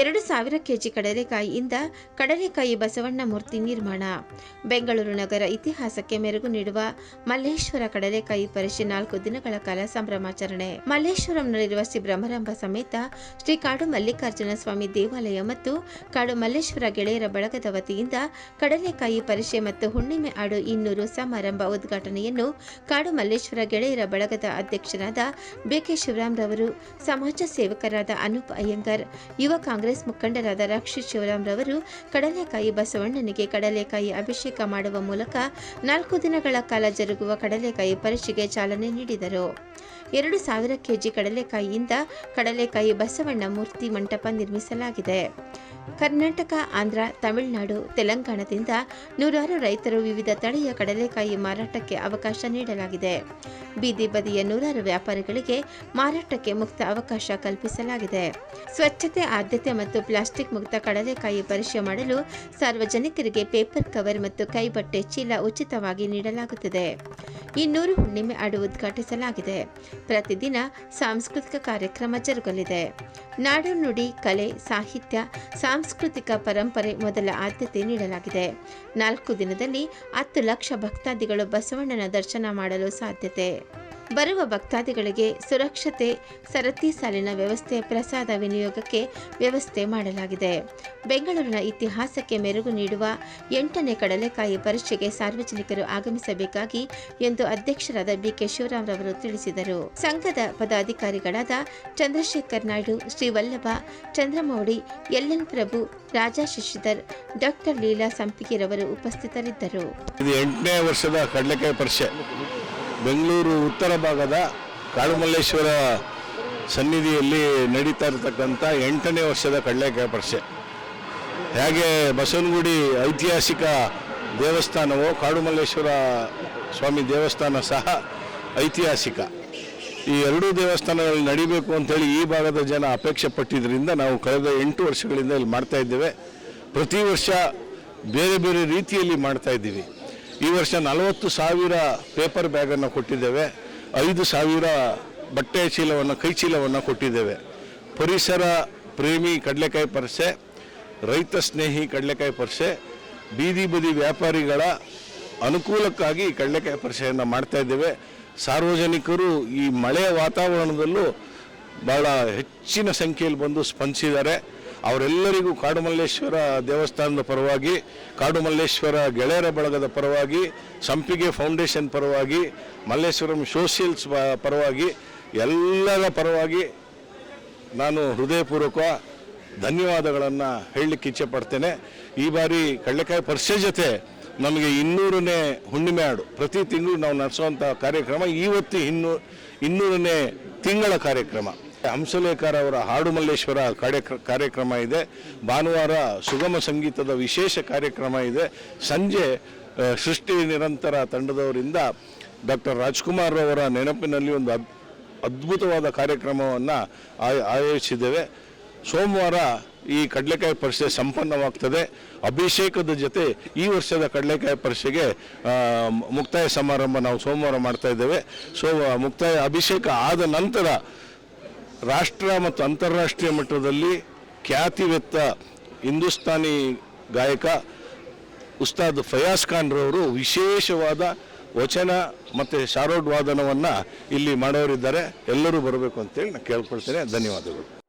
ಎರಡು ಸಾವಿರ ಕೆಜಿ ಕಡಲೆಕಾಯಿಯಿಂದ ಕಡಲೆಕಾಯಿ ಬಸವಣ್ಣ ಮೂರ್ತಿ ನಿರ್ಮಾಣ. ಬೆಂಗಳೂರು ನಗರ ಇತಿಹಾಸಕ್ಕೆ ಮೆರುಗು ನೀಡುವ ಮಲ್ಲೇಶ್ವರ ಕಡಲೆಕಾಯಿ ಪರಿಷೆ ನಾಲ್ಕು ದಿನಗಳ ಕಾಲ ಸಂಭ್ರಮಾಚರಣೆ. ಮಲ್ಲೇಶ್ವರಂನಲ್ಲಿರುವ ಶ್ರೀ ಬ್ರಹ್ಮರಂಭ ಸಮೇತ ಶ್ರೀ ಕಾಡು ಮಲ್ಲಿಕಾರ್ಜುನ ಸ್ವಾಮಿ ದೇವಾಲಯ ಮತ್ತು ಕಾಡು ಮಲ್ಲೇಶ್ವರ ಗೆಳೆಯರ ಬಳಗದ ವತಿಯಿಂದ ಕಡಲೆಕಾಯಿ ಪರಿಷೆ ಮತ್ತು ಹುಣ್ಣಿಮೆ ಆಡು ಇನ್ನೂರು ಸಮಾರಂಭ ಉದ್ಘಾಟನೆಯನ್ನು ಕಾಡು ಮಲ್ಲೇಶ್ವರ ಗೆಳೆಯರ ಬಳಗದ ಅಧ್ಯಕ್ಷರಾದ ಬಿಕೆ ಶಿವರಾಮ್ ರವರು ಸಮಾಜ ಸೇವಕರಾದ ಅನೂಪ್ ಅಯ್ಯಂಗರ್, ಯುವ ಕಾಂಗ್ರೆಸ್ ಮುಖಂಡರಾದ ರಕ್ಷಿತ್ ಶಿವರಾಮ್ ರವರು ಕಡಲೆಕಾಯಿ ಬಸವಣ್ಣನಿಗೆ ಕಡಲೆಕಾಯಿ ಅಭಿಷೇಕ ಮಾಡುವ ಮೂಲಕ ನಾಲ್ಕು ದಿನಗಳ ಕಾಲ ಜರುಗುವ ಕಡಲೆಕಾಯಿ ಪರಿಷೆಗೆ ಚಾಲನೆ ನೀಡಿದರು. ಎರಡು ಸಾವಿರ ಕೆಜಿ ಕಡಲೆಕಾಯಿಯಿಂದ ಕಡಲೆಕಾಯಿ ಬಸವಣ್ಣ ಮೂರ್ತಿ ಮಂಟಪ ನಿರ್ಮಿಸಲಾಗಿದೆ. ಕರ್ನಾಟಕ, ಆಂಧ್ರ, ತಮಿಳುನಾಡು, ತೆಲಂಗಾಣದಿಂದ ನೂರಾರು ರೈತರು ವಿವಿಧ ತಳಿಯ ಕಡಲೆಕಾಯಿ ಮಾರಾಟಕ್ಕೆ ಅವಕಾಶ ನೀಡಲಾಗಿದೆ. ಬೀದಿ ಬದಿಯ ನೂರಾರು ವ್ಯಾಪಾರಿಗಳಿಗೆ ಮಾರಾಟಕ್ಕೆ ಮುಕ್ತ ಅವಕಾಶ ಕಲ್ಪಿಸಲಾಗಿದೆ. ಸ್ವಚ್ಛತೆ, ಆದ್ಯತೆ ಮತ್ತು ಪ್ಲಾಸ್ಟಿಕ್ ಮುಕ್ತ ಕಡಲೆಕಾಯಿ ಪರಿಚಯ ಮಾಡಲು ಸಾರ್ವಜನಿಕರಿಗೆ ಪೇಪರ್ ಕವರ್ ಮತ್ತು ಕೈಬಟ್ಟೆ ಚೀಲ ಉಚಿತವಾಗಿ ನೀಡಲಾಗುತ್ತದೆ. ಇನ್ನೂರು ಹುಣ್ಣಿಮೆ ಅಡು ಉದ್ಘಾಟಿಸಲಾಗಿದೆ. ಪ್ರತಿದಿನ ಸಾಂಸ್ಕೃತಿಕ ಕಾರ್ಯಕ್ರಮ ಜರುಗಲಿದೆ. ನಾಡು ನುಡಿ, ಕಲೆ, ಸಾಹಿತ್ಯ, ಸಾಂಸ್ಕೃತಿಕ ಪರಂಪರೆ ಮೊದಲ ಆದ್ಯತೆ ನೀಡಲಾಗಿದೆ. ನಾಲ್ಕು ದಿನದಲ್ಲಿ ಹತ್ತು ಲಕ್ಷ ಭಕ್ತಾದಿಗಳು ಬಸವಣ್ಣನ ದರ್ಶನ ಮಾಡಲು ಸಾಧ್ಯತೆ. ಬರುವ ಭಕ್ತಾದಿಗಳಿಗೆ ಸುರಕ್ಷತೆ, ಸರತಿ ಸಾಲಿನ ವ್ಯವಸ್ಥೆ, ಪ್ರಸಾದ ವಿನಿಯೋಗಕ್ಕೆ ವ್ಯವಸ್ಥೆ ಮಾಡಲಾಗಿದೆ. ಬೆಂಗಳೂರಿನ ಇತಿಹಾಸಕ್ಕೆ ಮೆರುಗು ನೀಡುವ ಎಂಟನೇ ಕಡಲೆಕಾಯಿ ಪರೀಕ್ಷೆಗೆ ಸಾರ್ವಜನಿಕರು ಆಗಮಿಸಬೇಕಾಗಿ ಎಂದು ಅಧ್ಯಕ್ಷರಾದ ಬಿಕೆ ಶಿವರಾಮ್ ರವರು ತಿಳಿಸಿದರು. ಸಂಘದ ಪದಾಧಿಕಾರಿಗಳಾದ ಚಂದ್ರಶೇಖರ್ ನಾಯ್ಡು ಶ್ರೀವಲ್ಲಭ ಚಂದ್ರಮೌಳಿ ಎಲ್ಎನ್ ಪ್ರಭು, ರಾಜಾ ಶಶಿಧರ್, ಡಾಕ್ಟರ್ ಲೀಲಾ ಸಂಪಿಗೆರವರು ಉಪಸ್ಥಿತರಿದ್ದರು. ಬೆಂಗಳೂರು ಉತ್ತರ ಭಾಗದ ಕಾಡುಮಲ್ಲೇಶ್ವರ ಸನ್ನಿಧಿಯಲ್ಲಿ ನಡೀತಾ ಇರತಕ್ಕಂಥ ಎಂಟನೇ ವರ್ಷದ ಕಡಲೆಕಾಯಿ ಪರಿಷೆ ಹೇಗೆ ಬಸವನಗುಡಿ ಐತಿಹಾಸಿಕ ದೇವಸ್ಥಾನವೋ ಕಾಡುಮಲ್ಲೇಶ್ವರ ಸ್ವಾಮಿ ದೇವಸ್ಥಾನ ಸಹ ಐತಿಹಾಸಿಕ. ಈ ಎರಡೂ ದೇವಸ್ಥಾನಗಳಲ್ಲಿ ನಡಿಬೇಕು ಅಂತೇಳಿ ಈ ಭಾಗದ ಜನ ಅಪೇಕ್ಷೆ ಪಟ್ಟಿದ್ದರಿಂದ ನಾವು ಕಳೆದ ಎಂಟು ವರ್ಷಗಳಿಂದ ಇಲ್ಲಿ ಮಾಡ್ತಾ ಇದ್ದೇವೆ. ಪ್ರತಿ ವರ್ಷ ಬೇರೆ ಬೇರೆ ರೀತಿಯಲ್ಲಿ ಮಾಡ್ತಾ ಇದ್ದೀವಿ. ಈ ವರ್ಷ ನಲವತ್ತು ಸಾವಿರ ಪೇಪರ್ ಬ್ಯಾಗನ್ನು ಕೊಟ್ಟಿದ್ದೇವೆ. ಐದು ಸಾವಿರ ಬಟ್ಟೆ ಚೀಲವನ್ನು, ಕೈ ಚೀಲವನ್ನು ಕೊಟ್ಟಿದ್ದೇವೆ. ಪರಿಸರ ಪ್ರೇಮಿ ಕಡಲೆಕಾಯಿ ಪರಸೆ, ರೈತ ಸ್ನೇಹಿ ಕಡಲೆಕಾಯಿ ಪರಸೆ, ಬೀದಿ ಬದಿ ವ್ಯಾಪಾರಿಗಳ ಅನುಕೂಲಕ್ಕಾಗಿ ಕಡಲೆಕಾಯಿ ಪರಿಷೆಯನ್ನು ಮಾಡ್ತಾ ಇದ್ದೇವೆ. ಸಾರ್ವಜನಿಕರು ಈ ಮಳೆಯ ವಾತಾವರಣದಲ್ಲೂ ಬಹಳ ಹೆಚ್ಚಿನ ಸಂಖ್ಯೆಯಲ್ಲಿ ಬಂದು ಸ್ಪಂದಿಸಿದ್ದಾರೆ. ಅವರೆಲ್ಲರಿಗೂ ಕಾಡುಮಲ್ಲೇಶ್ವರ ದೇವಸ್ಥಾನದ ಪರವಾಗಿ, ಕಾಡುಮಲ್ಲೇಶ್ವರ ಗೆಳೆಯರ ಬಳಗದ ಪರವಾಗಿ, ಸಂಪಿಗೆ ಫೌಂಡೇಶನ್ ಪರವಾಗಿ, ಮಲ್ಲೇಶ್ವರಂ ಸೋಷಿಯಲ್ಸ್ ಪರವಾಗಿ, ಎಲ್ಲರ ಪರವಾಗಿ ನಾನು ಹೃದಯಪೂರ್ವಕ ಧನ್ಯವಾದಗಳನ್ನು ಹೇಳಲಿಕ್ಕೆ ಇಚ್ಛೆ ಪಡ್ತೇನೆ. ಈ ಬಾರಿ ಕಡಲೆಕಾಯಿ ಪರಿಷೆ ಜೊತೆ ನಮಗೆ ಇನ್ನೂರನೇ ಹುಣ್ಣಿಮೆ ಆಡು ಪ್ರತಿ ತಿಂಗಳು ನಾವು ನಡೆಸುವಂಥ ಕಾರ್ಯಕ್ರಮ ಇವತ್ತು ಇನ್ನೂ, ಇನ್ನೂರನೇ ತಿಂಗಳ ಕಾರ್ಯಕ್ರಮ. ಹಂಸಲೇಖರ ಅವರ ಹಾಡು ಮಲ್ಲೇಶ್ವರ ಕಾರ್ಯಕ್ರ ಕಾರ್ಯಕ್ರಮ ಇದೆ. ಭಾನುವಾರ ಸುಗಮ ಸಂಗೀತದ ವಿಶೇಷ ಕಾರ್ಯಕ್ರಮ ಇದೆ. ಸಂಜೆ ಸೃಷ್ಟಿ ನಿರಂತರ ತಂಡದವರಿಂದ ಡಾಕ್ಟರ್ ರಾಜ್ಕುಮಾರ್ ಅವರ ನೆನಪಿನಲ್ಲಿ ಒಂದು ಅದ್- ಅದ್ಭುತವಾದ ಕಾರ್ಯಕ್ರಮವನ್ನು ಆಯೋಜಿಸಿದ್ದೇವೆ. ಸೋಮವಾರ ಈ ಕಡಲೆಕಾಯಿ ಪರಿಷೆ ಸಂಪನ್ನವಾಗ್ತದೆ. ಅಭಿಷೇಕದ ಜೊತೆ ಈ ವರ್ಷದ ಕಡಲೆಕಾಯಿ ಪರಿಷೆಗೆ ಮುಕ್ತಾಯ ಸಮಾರಂಭ ನಾವು ಸೋಮವಾರ ಮಾಡ್ತಾ ಇದ್ದೇವೆ. ಸೋ ಮುಕ್ತಾಯ ಅಭಿಷೇಕ ಆದ ನಂತರ ರಾಷ್ಟ್ರ ಮತ್ತು ಅಂತಾರಾಷ್ಟ್ರೀಯ ಮಟ್ಟದಲ್ಲಿ ಖ್ಯಾತಿವೆತ್ತ ಹಿಂದೂಸ್ತಾನಿ ಗಾಯಕ ಉಸ್ತಾದ್ ಫಯಾಜ್ ಖಾನ್ ರವರು ವಿಶೇಷವಾದ ವಚನ ಮತ್ತು ಶಾರೋಡ್ ವಾದನವನ್ನು ಇಲ್ಲಿ ಮಾಡೋರಿದ್ದಾರೆ. ಎಲ್ಲರೂ ಬರಬೇಕು ಅಂತೇಳಿ ನಾನು ಕೇಳ್ಕೊಳ್ತೇನೆ. ಧನ್ಯವಾದಗಳು.